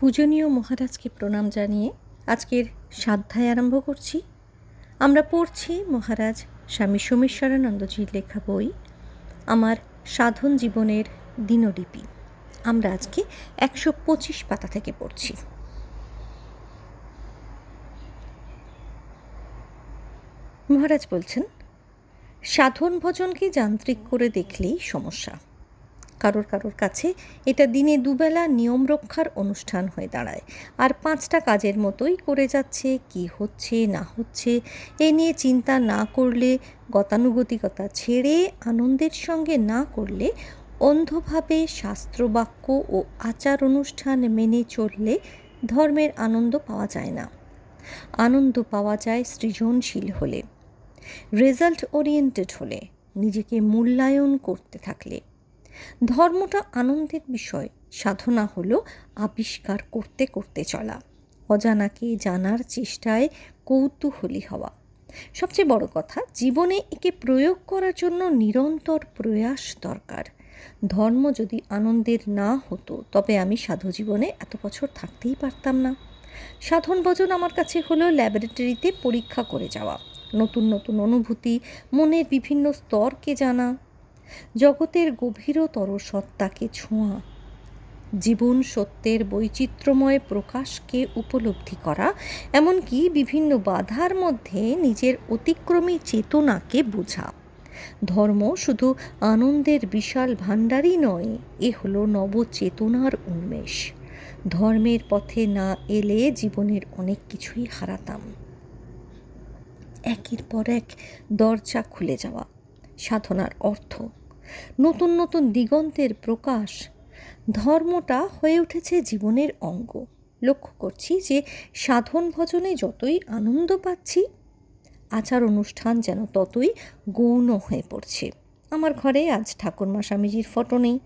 পূজনীয় মহারাজকে প্রণাম জানিয়ে আজকের সাধ্যায় আরম্ভ করছি। আমরা পড়ছি মহারাজ স্বামী সোমেশ্বরানন্দজির লেখা বই, আমার সাধন জীবনের দিনলিপি। আমরা আজকে একশো পঁচিশ পাতা থেকে পড়ছি। মহারাজ বলছেন, সাধন ভজনকে যান্ত্রিক করে দেখলেই সমস্যা? কারোর কারোর কাছে এটা দিনে দুবেলা নিয়ম রক্ষার অনুষ্ঠান হয়ে দাঁড়ায়। আর পাঁচটা কাজের মতোই করে যাচ্ছে, কি হচ্ছে, না হচ্ছে, এ নিয়ে চিন্তা না করলে, গতানুগতিকতা ছেড়ে, আনন্দের সঙ্গে না করলে, অন্ধভাবে শাস্ত্রবাক্য ও আচার অনুষ্ঠান মেনে চললে ধর্মের আনন্দ পাওয়া যায় না। আনন্দ পাওয়া যায় সৃজনশীল হলে রেজাল্ট ওরিয়েন্টেড হলে, নিজেকে মূল্যায়ন করতে থাকলে। ধর্মটা আনন্দের বিষয়। সাধনা হলো আবিষ্কার করতে করতে চলা। অজানাকে জানার চেষ্টায় কৌতূহলী হওয়া। সবচেয়ে বড় কথা, জীবনে একে প্রয়োগ করার জন্য নিরন্তর প্রয়াস দরকার। ধর্ম যদি আনন্দের না হতো, তবে আমি সাধু জীবনে এত বছর থাকতেই পারতাম না। সাধন ভজন আমার কাছে হলো ল্যাবরেটরিতে পরীক্ষা করে যাওয়া। নতুন নতুন অনুভূতি, মনের বিভিন্ন স্তরকে জানা জগতের গভীরতর সত্তাকে ছোঁয়া। জীবন সত্যের বৈচিত্র্যময় প্রকাশকে উপলব্ধি করা, এমনকি বিভিন্ন বাধার মধ্যে নিজের অতিক্রমী চেতনাকে বোঝা। ধর্ম শুধু আনন্দের বিশাল ভাণ্ডারই নয়, এ হলো নবচেতনার উন্মেষ। ধর্মের পথে না এলে জীবনের অনেক কিছুই হারাতাম। একের পর এক দরজা খুলে যাওয়া, সাধনার অর্থ নতুন নতুন দিগন্তের প্রকাশ, ধর্মটা হয়ে উঠেছে জীবনের অঙ্গ। লক্ষ্য করছি যে সাধন ভজনে যতই আনন্দ পাচ্ছি, আচার অনুষ্ঠান যেন ততই গৌণ হয়ে পড়ছে। আমার ঘরে আজ ঠাকুরমা স্বামীজির ফটো নেই,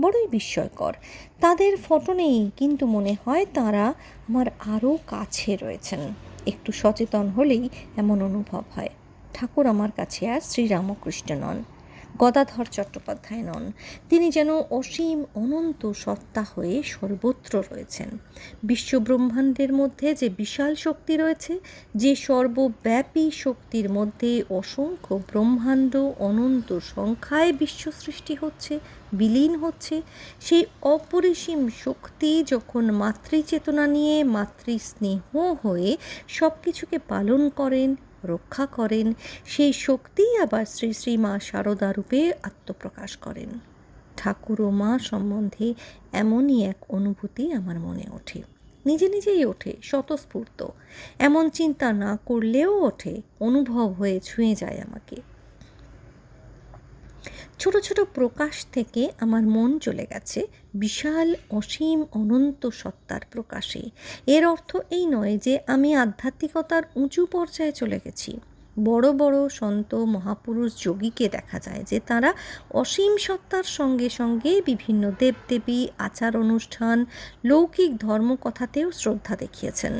বড়ই বিস্ময়কর। তাদের ফটো নেই, কিন্তু মনে হয় তারা আমার আরও কাছে রয়েছেন। একটু সচেতন হলেই এমন অনুভব হয়। ঠাকুর আমার কাছে আর শ্রীরামকৃষ্ণ নন। গদাধর চট্টোপাধ্যায় নন। তিনি যেন অসীম অনন্ত সত্তা হয়ে সর্বত্র রয়েছেন। বিশ্বব্রহ্মাণ্ডের মধ্যে যে বিশাল শক্তি রয়েছে, যে সর্বব্যাপী শক্তির মধ্যে অসংখ্য ব্রহ্মাণ্ড অনন্ত সংখ্যায় বিশ্ব সৃষ্টি হচ্ছে, বিলীন হচ্ছে, সেই অপরিসীম শক্তি যখন মাতৃচেতনা নিয়ে মাতৃস্নেহ হয়ে সব কিছুকে পালন করেন রক্ষা করেন, সেই শক্তিই আবার শ্রী শ্রী মা শারদা রূপে আত্মপ্রকাশ করেন। ঠাকুর ও মা সম্বন্ধে এমনই এক অনুভূতি আমার মনে ওঠে। নিজে নিজেই ওঠে স্বতঃস্ফূর্ত। এমন চিন্তা না করলেও ওঠে, অনুভব হয়ে ছুঁয়ে যায় আমাকে। ছোট ছোট প্রকাশ থেকে আমার মন চলে গেছে বিশাল, অসীম, অনন্ত সত্তার প্রকাশে। এর অর্থ এই নয় যে আমি আধ্যাত্মিকতার উঁচু পর্যায়ে চলে গেছি। বড় বড় সন্ত, মহাপুরুষ, যোগীকে দেখা যায় যে তারা অসীম সত্তার সঙ্গে সঙ্গে বিভিন্ন দেবদেবী আচার অনুষ্ঠান লৌকিক ধর্মকথাতেও শ্রদ্ধা দেখিয়েছেন।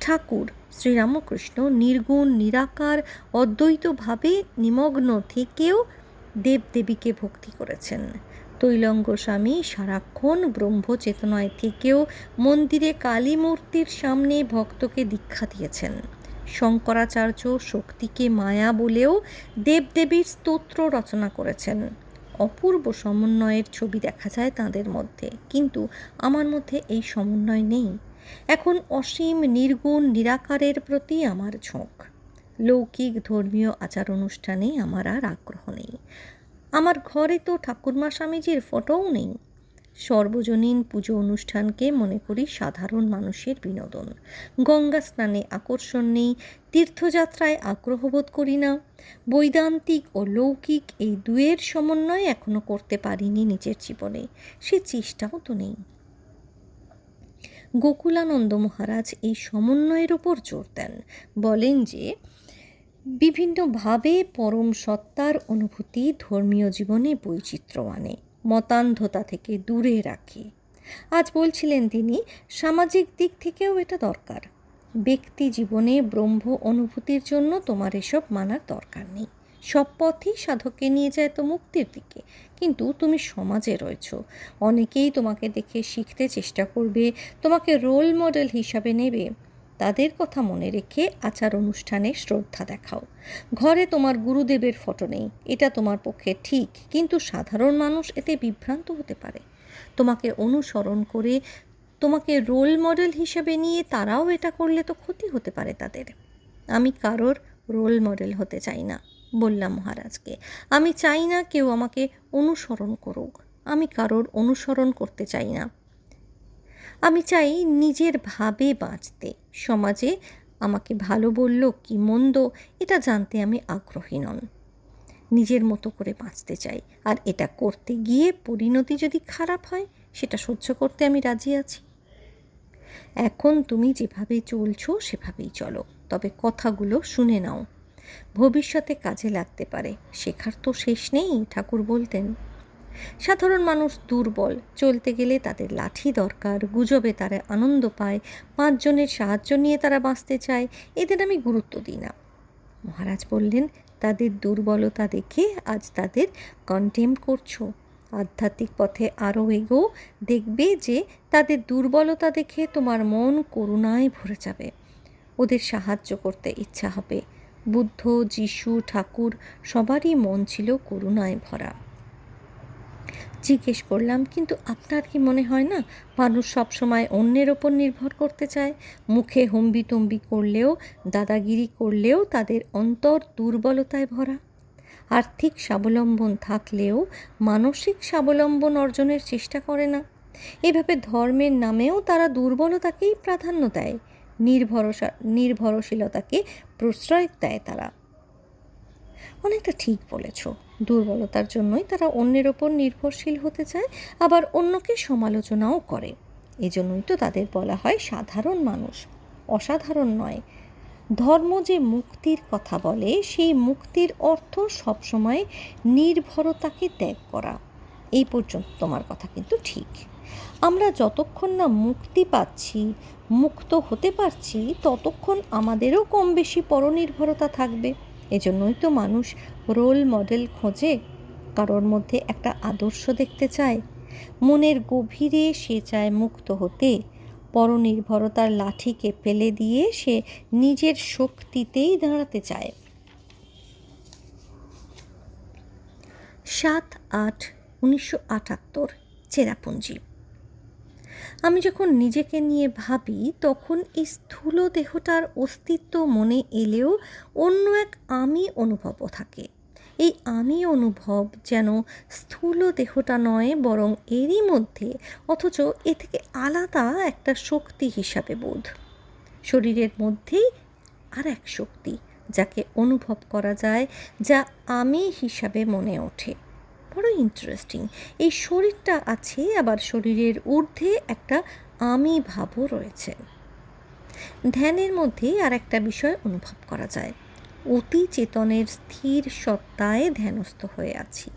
ঠাকুর শ্রীরামকৃষ্ণ নির্গুণ, নিরাকার, অদ্বৈতভাবে নিমগ্ন থেকেও দেবদেবীকে ভক্তি করেছেন। তৈলঙ্গ স্বামী সারাক্ষণ ব্রহ্মচেতনায় থেকেও মন্দিরে কালী মূর্তির সামনে ভক্তকে দীক্ষা দিয়েছেন। শঙ্করাচার্য শক্তিকে মায়া বলেও দেবদেবীর স্তোত্র রচনা করেছেন। অপূর্ব সমন্বয়ের ছবি দেখা যায় তাদের মধ্যে, কিন্তু আমার মধ্যে এই সমন্বয় নেই। এখন অসীম, নির্গুণ, নিরাকারের প্রতি আমার ঝোঁক। লৌকিক ধর্মীয় আচার অনুষ্ঠানে আমার আর আগ্রহ নেই। আমার ঘরে তো ঠাকুরমা স্বামীজির ফটোও নেই। সর্বজনীন পুজো অনুষ্ঠানকে মনে করি সাধারণ মানুষের বিনোদন। গঙ্গা স্নানে আকর্ষণ নেই, তীর্থযাত্রায় আগ্রহ বোধ করি না। বৈদান্তিক ও লৌকিক এই দুয়ের সমন্বয় এখনও করতে পারিনি নিজের জীবনে। সে চেষ্টাও তো নেই। গোকুলানন্দ মহারাজ এই সমন্বয়ের ওপর জোর দেন। বলেন যে বিভিন্নভাবে পরম সত্তার অনুভূতি ধর্মীয় জীবনে বৈচিত্র্য আনে মতান্ধতা থেকে দূরে রাখে। আজ বলছিলেন তিনি, সামাজিক দিক থেকেও এটা দরকার। ব্যক্তি জীবনে ব্রহ্ম অনুভূতির জন্য তোমার এসব মানার দরকার নেই। সব পথই সাধককে নিয়ে যায় তো মুক্তির দিকে। কিন্তু তুমি সমাজে রয়েছ। অনেকেই তোমাকে দেখে শিখতে চেষ্টা করবে, তোমাকে রোল মডেল হিসাবে নেবে। তাদের কথা মনে রেখে আচার অনুষ্ঠানে শ্রদ্ধা দেখাও। ঘরে তোমার গুরুদেবের ফটো নেই। এটা তোমার পক্ষে ঠিক, কিন্তু সাধারণ মানুষ এতে বিভ্রান্ত হতে পারে। তোমাকে অনুসরণ করে, তোমাকে রোল মডেল হিসেবে নিয়ে তারাও এটা করলে তো ক্ষতি হতে পারে তাদের। আমি কারোর রোল মডেল হতে চাই না, বললাম মহারাজকে। আমি চাই না কেউ আমাকে অনুসরণ করুক। আমি কারোর অনুসরণ করতে চাই না। আমি চাই নিজের ভাবে বাঁচতে। সমাজে আমাকে ভালো বলল, কি মন্দ, এটা জানতে আমি আগ্রহী নন। নিজের মতো করে বাঁচতে চাই। আর এটা করতে গিয়ে পরিণতি যদি খারাপ হয়, সেটা সহ্য করতে আমি রাজি আছি। এখন তুমি যেভাবে চলছো, সেভাবেই চলো। তবে কথাগুলো শুনে নাও। ভবিষ্যতে কাজে লাগতে পারে। শেখার তো শেষ নেই, ঠাকুর বলতেন। সাধারণ মানুষ দুর্বল, চলতে গেলে তাদের লাঠি দরকার, গুজবে তারা আনন্দ পায়, পাঁচজনের সাহায্য নিয়ে তারা বাঁচতে চায়, এদের আমি গুরুত্ব দিই না। মহারাজ বললেন, তাদের দুর্বলতা দেখে আজ তাদের কন্টেম করছ। আধ্যাত্মিক পথে আরও এগো দেখবে যে তাদের দুর্বলতা দেখে তোমার মন করুণায় ভরে যাবে। ওদের সাহায্য করতে ইচ্ছা হবে। বুদ্ধ, যিশু, ঠাকুর, সবারই মন ছিল করুণায় ভরা। জিজ্ঞেস করলাম, কিন্তু আপনার কি মনে হয় না, মানুষ সবসময় অন্যের ওপর নির্ভর করতে চায়? মুখে হম্বিতম্বি করলেও, দাদাগিরি করলেও তাদের অন্তর দুর্বলতায় ভরা। আর্থিক স্বাবলম্বন থাকলেও মানসিক স্বাবলম্বন অর্জনের চেষ্টা করে না। এভাবে ধর্মের নামেও তারা দুর্বলতাকেই প্রাধান্য দেয়। নির্ভরসা, নির্ভরশীলতাকে প্রশ্রয় দেয় তারা। অনেকটা ঠিক বলেছ। দুর্বলতার জন্যই তারা অন্যের ওপর নির্ভরশীল হতে চায়, আবার অন্যকে সমালোচনাও করে। এজন্যই তো তাদের বলা হয় সাধারণ মানুষ। অসাধারণ নয়। ধর্ম যে মুক্তির কথা বলে, সেই মুক্তির অর্থ সবসময় নির্ভরতাকে ত্যাগ করা। এই পর্যন্ত তোমার কথা কিন্তু ঠিক। আমরা যতক্ষণ না মুক্তি পাচ্ছি, মুক্ত হতে পারছি, ততক্ষণ আমাদেরও কম বেশি পরনির্ভরতা থাকবে। এজন্যই তো মানুষ রোল মডেল খোঁজে, কারোর মধ্যে একটা আদর্শ দেখতে চায়। মনের গভীরে সে চায় মুক্ত হতে, পরনির্ভরতার লাঠিকে ফেলে দিয়ে সে নিজের শক্তিতেই দাঁড়াতে চায়। সাত আট উনিশশো আটাত্তর, চেরাপুঞ্জি। আমি যখন নিজেকে নিয়ে ভাবি, তখন এই স্থূল দেহটার অস্তিত্ব মনে এলেও অন্য এক আমি অনুভবও থাকে। এই আমি অনুভব যেন স্থূল দেহটা নয়, বরং এরই মধ্যে, অথচ এ থেকে আলাদা একটা শক্তি হিসাবে বোধ। শরীরের মধ্যেই আর এক শক্তি, যাকে অনুভব করা যায়, যা আমি হিসাবে মনে ওঠে। বড় ইন্টারেস্টিং এই শরীরটা আছে, আবার শরীরের ঊর্ধ্বে একটা আমি ভাবও রয়েছে। ধ্যানের মধ্যে আর একটা বিষয় অনুভব করা যায়। অতি চেতনের স্থির সত্তায় ধ্যানস্থ হয়ে আছি,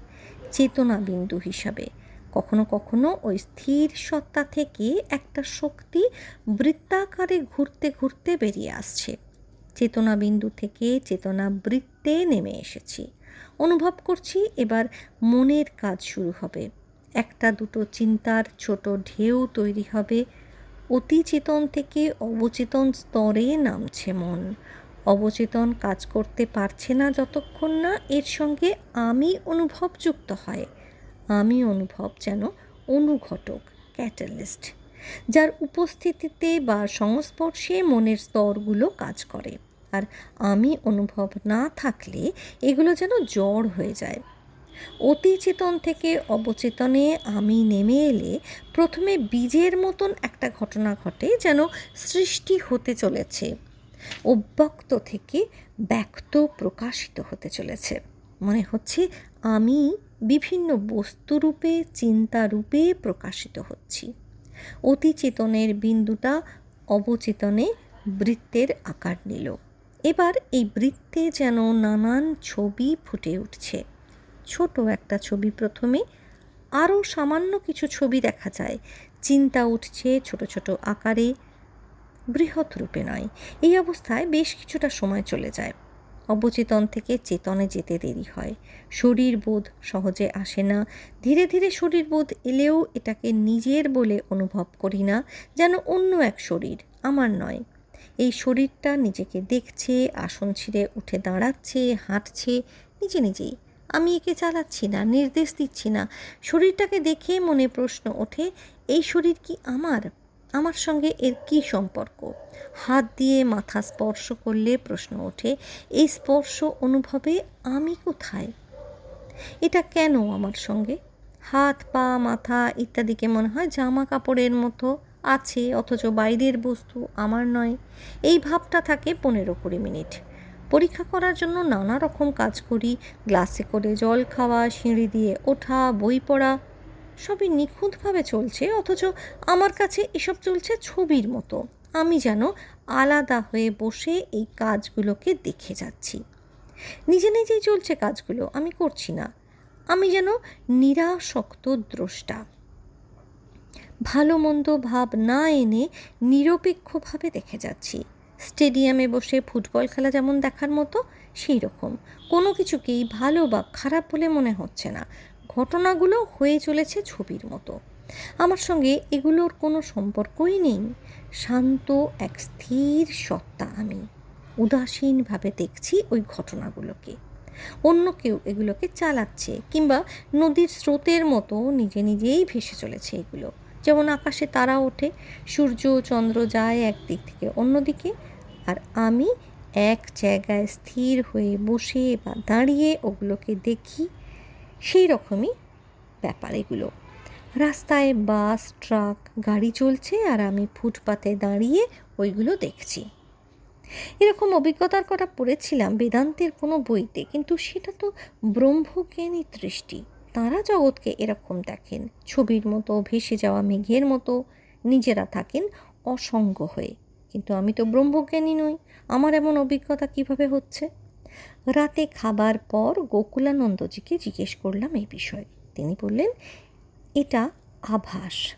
চেতনা বিন্দু হিসাবে। কখনো কখনো ওই স্থির সত্তা থেকে একটা শক্তি বৃত্তাকারে ঘুরতে ঘুরতে বেরিয়ে আসছে। চেতনা বিন্দু থেকে চেতনা বৃত্তে নেমে এসেছি। অনুভব করছি, এবার মনের কাজ শুরু হবে। একটা দুটো চিন্তার ছোট ঢেউ তৈরি হবে। অতি চেতন থেকে অবচেতন স্তরে নামছে মন। অবচেতন কাজ করতে পারছে না যতক্ষণ না এর সঙ্গে আমি অনুভব যুক্ত হয়। আমি অনুভব যেন অনুঘটক, ক্যাটালিস্ট, যার উপস্থিতিতে বা সংস্পর্শে মনের স্তরগুলো কাজ করে। আর আমি অনুভব না থাকলে এগুলো যেন জ্বর হয়ে যায়। অতি চেতন থেকে অবচেতনে আমি নেমে এলে প্রথমে বীজের মতন একটা ঘটনা ঘটে যেন সৃষ্টি হতে চলেছে। অব্যক্ত থেকে ব্যক্ত প্রকাশিত হতে চলেছে। মনে হচ্ছে আমি বিভিন্ন বস্তুরূপে, চিন্তারূপে প্রকাশিত হচ্ছি। অতি চেতনের বিন্দুটা অবচেতনে বৃত্তের আকার নিল। এবার এই বৃত্তে যেন নানান ছবি ফুটে উঠছে। ছোট একটা ছবি প্রথমে। আরও সামান্য কিছু ছবি দেখা যায়। চিন্তা উঠছে ছোট ছোট আকারে। বৃহৎ রূপে নয়। এই অবস্থায় বেশ কিছুটা সময় চলে যায়। অবচেতন থেকে চেতনে যেতে দেরি হয়। শরীর বোধ সহজে আসে না। ধীরে ধীরে শরীর বোধ এলেও এটাকে নিজের বলে অনুভব করি না, যেন অন্য এক শরীর, আমার নয়। এই শরীরটা নিজেকে দেখছে, আসন ছিঁড়ে উঠে দাঁড়াচ্ছে, হাঁটছে, নিজে নিজেই। আমি একে চালাচ্ছি না, নির্দেশ দিচ্ছি না। শরীরটাকে দেখে মনে প্রশ্ন ওঠে, এই শরীর কি আমার? আমার সঙ্গে এর কি সম্পর্ক? হাত দিয়ে মাথা স্পর্শ করলে প্রশ্ন ওঠে, এই স্পর্শ অনুভবে আমি কোথায়? এটা কেন আমার সঙ্গে? হাত, পা, মাথা ইত্যাদিকে মনে হয় জামা কাপড়ের মতো। আছে, অথচ বাইরের বস্তু আমার নয়। এই ভাবটা থাকে পনেরো কুড়ি মিনিট। পরীক্ষা করার জন্য নানা রকম কাজ করি। গ্লাসে করে জল খাওয়া, সিঁড়ি দিয়ে ওঠা, বই পড়া, সবই নিখুঁতভাবে চলছে, অথচ আমার কাছে এসব চলছে ছবির মতো। আমি যেন আলাদা হয়ে বসে এই কাজগুলোকে দেখে যাচ্ছি। নিজে নিজেই চলছে কাজগুলো, আমি করছি না। আমি যেন নিরাসক্ত দ্রষ্টা। ভালো মন্দ ভাব না এনে নিরপেক্ষভাবে দেখে যাচ্ছি। স্টেডিয়ামে বসে ফুটবল খেলা যেমন দেখার মতো সেই রকম কোনো কিছুকেই ভালো বা খারাপ বলে মনে হচ্ছে না। ঘটনাগুলো হয়ে চলেছে ছবির মতো। আমার সঙ্গে এগুলোর কোনো সম্পর্কই নেই। শান্ত এক স্থির সত্তা আমি। উদাসীনভাবে দেখছি ওই ঘটনাগুলোকে। অন্য কেউ এগুলোকে চালাচ্ছে কিংবা নদীর স্রোতের মতো নিজে নিজেই ভেসে চলেছে এগুলো। যেমন আকাশে তারা ওঠে, সূর্য চন্দ্র যায় একদিক থেকে অন্যদিকে, আর আমি এক জায়গায় স্থির হয়ে বসে বা দাঁড়িয়ে ওগুলোকে দেখি, সেই রকমই ব্যাপার এগুলো। রাস্তায় বাস, ট্রাক, গাড়ি চলছে আর আমি ফুটপাতে দাঁড়িয়ে ওইগুলো দেখছি। এরকম অভিজ্ঞতার কথা পড়েছিলাম, বেদান্তের কোনো বইতে, কিন্তু সেটা তো ব্রহ্মজ্ঞানী দৃষ্টি। তারা জগৎকে এরকম দেখেন। ছবির মতো, ভেসে যাওয়া মেঘের মতো নিজেরা থাকেন অসঙ্গ হয়ে। কিন্তু আমি তো ব্রহ্মজ্ঞানী নই, আমার এমন অভিজ্ঞতা কীভাবে হচ্ছে? রাতে খাবার পর গোকুলানন্দজিকে জিজ্ঞেস করলাম এই বিষয়ে। তিনি বললেন, এটা আভাস।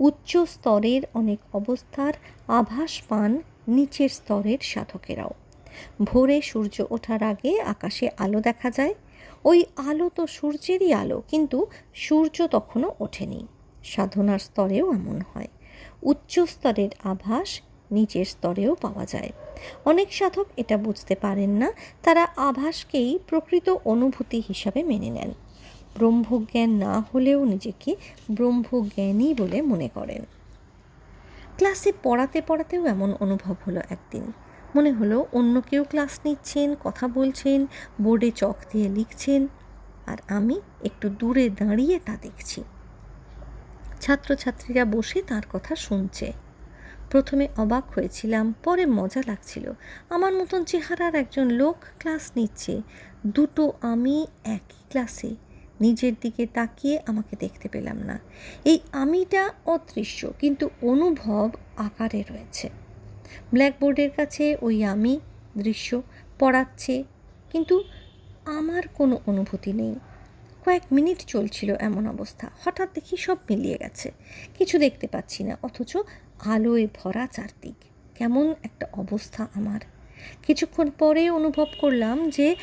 উচ্চ স্তরের অনেক অবস্থার আভাস পান নিচের স্তরের সাধকেরাও। ভোরে সূর্য ওঠার আগে আকাশে আলো দেখা যায় ওই আলো তো সূর্যেরই আলো, কিন্তু সূর্য তখনও ওঠেনি। সাধনার স্তরেও এমন হয়। উচ্চ স্তরের আভাস নিচের স্তরেও পাওয়া যায়। অনেক সাধক এটা বুঝতে পারেন না, তারা আভাসকেই প্রকৃত অনুভূতি হিসাবে মেনে নেন। ব্রহ্মজ্ঞান না হলেও নিজেকে ব্রহ্মজ্ঞানী বলে মনে করেন। ক্লাসে পড়াতে পড়াতেও এমন অনুভব হলো একদিন। মনে হলো অন্য কেউ ক্লাস নিচ্ছেন, কথা বলছেন, বোর্ডে চক দিয়ে লিখছেন, আর আমি একটু দূরে দাঁড়িয়ে তা দেখছি। ছাত্রছাত্রীরা বসে তার কথা শুনছে। প্রথমে অবাক হয়েছিলাম, পরে মজা লাগছিল। আমার মতন চেহারার একজন লোক ক্লাস নিচ্ছে। দুটো আমি একই ক্লাসে। নিজের দিকে তাকিয়ে আমাকে দেখতে পেলাম না। এই আমিটা অদৃশ্য, কিন্তু অনুভব আকারে রয়েছে। ব্ল্যাকবোর্ডের কাছে ওই আমি দৃশ্য পড়াচ্ছে। কিন্তু আমার কোনো অনুভূতি নেই। কয়েক মিনিট চলছিল এমন অবস্থা। হঠাৎ দেখি সব মিলিয়ে গেছে। কিছু দেখতে পাচ্ছি না, অথচ আলোয় ভরা চারদিক। কেমন একটা অবস্থা আমার। কিছুক্ষণ পরে অনুভব করলাম যে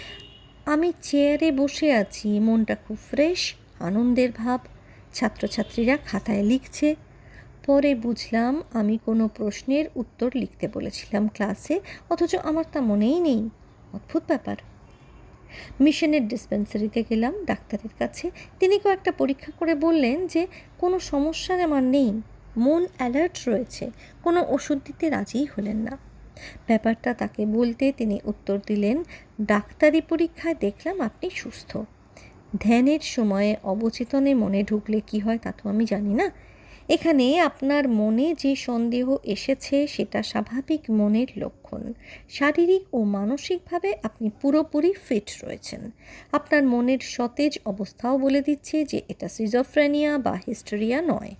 আমি চেয়ারে বসে আছি। মনটা খুব ফ্রেশ, আনন্দের ভাব। ছাত্রছাত্রীরা খাতায় লিখছে। পরে বুঝলাম আমি কোনো প্রশ্নের উত্তর লিখতে বলেছিলাম ক্লাসে, অথচ আমার তা মনেই নেই। অদ্ভুত ব্যাপার। মিশনের ডিসপেন্সারিতে গেলাম ডাক্তারের কাছে। তিনি কয়েকটা পরীক্ষা করে বললেন যে, কোনো সমস্যার আমার নেই, মন অ্যালার্ট রয়েছে, কোনো ওষুধ দিতে রাজিই হলেন না। ব্যাপারটা তাকে বলতে তিনি উত্তর দিলেন, ডাক্তারি পরীক্ষায় দেখলাম আপনি সুস্থ। ধ্যানের সময়ে অবচেতনে মনে ঢুকলে কি হয় তা তো আমি জানি না এখানে আপনার মনে যে সন্দেহ এসেছে সেটা স্বাভাবিক মনের লক্ষণ। শারীরিক ও মানসিকভাবে আপনি পুরোপুরি ফিট রয়েছেন। আপনার মনের সতেজ অবস্থাও বলে দিচ্ছে যে এটা সিজোফ্রেনিয়া বা হিস্টেরিয়া নয়।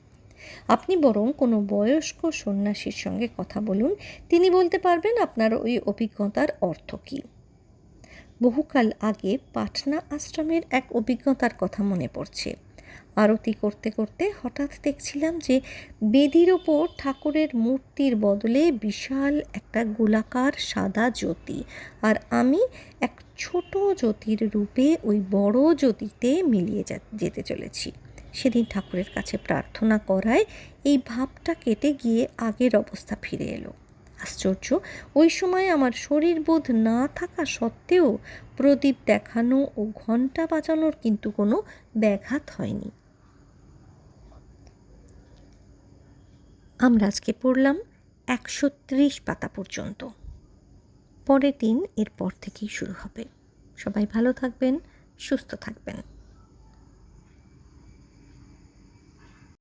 আপনি বরং কোনো বয়স্ক সন্ন্যাসীর সঙ্গে কথা বলুন, তিনি বলতে পারবেন আপনার ওই অভিজ্ঞতার অর্থ কী। বহুকাল আগে পাটনা আশ্রমের এক অভিজ্ঞতার কথা মনে পড়ছে। আরতি করতে করতে হঠাৎ দেখছিলাম যে বেদির ওপর ঠাকুরের মূর্তির বদলে বিশাল একটা গোলাকার সাদা জ্যোতি। আর আমি এক ছোট জ্যোতির রূপে ওই বড় জ্যোতিতে মিলিয়ে যেতে চলেছি। সেদিন ঠাকুরের কাছে প্রার্থনা করায় এই ভাবটা কেটে গিয়ে আগের অবস্থা ফিরে এলো। আশ্চর্য। ওই সময় আমার শরীর বোধ না থাকা সত্ত্বেও প্রদীপ দেখানো ও ঘণ্টা বাজানোর কিন্তু কোনো ব্যাঘাত হয়নি। আমরা আজকে পড়লাম একশো ত্রিশ পাতা পর্যন্ত। পরের দিন এরপর থেকেই শুরু হবে। সবাই ভালো থাকবেন, সুস্থ থাকবেন।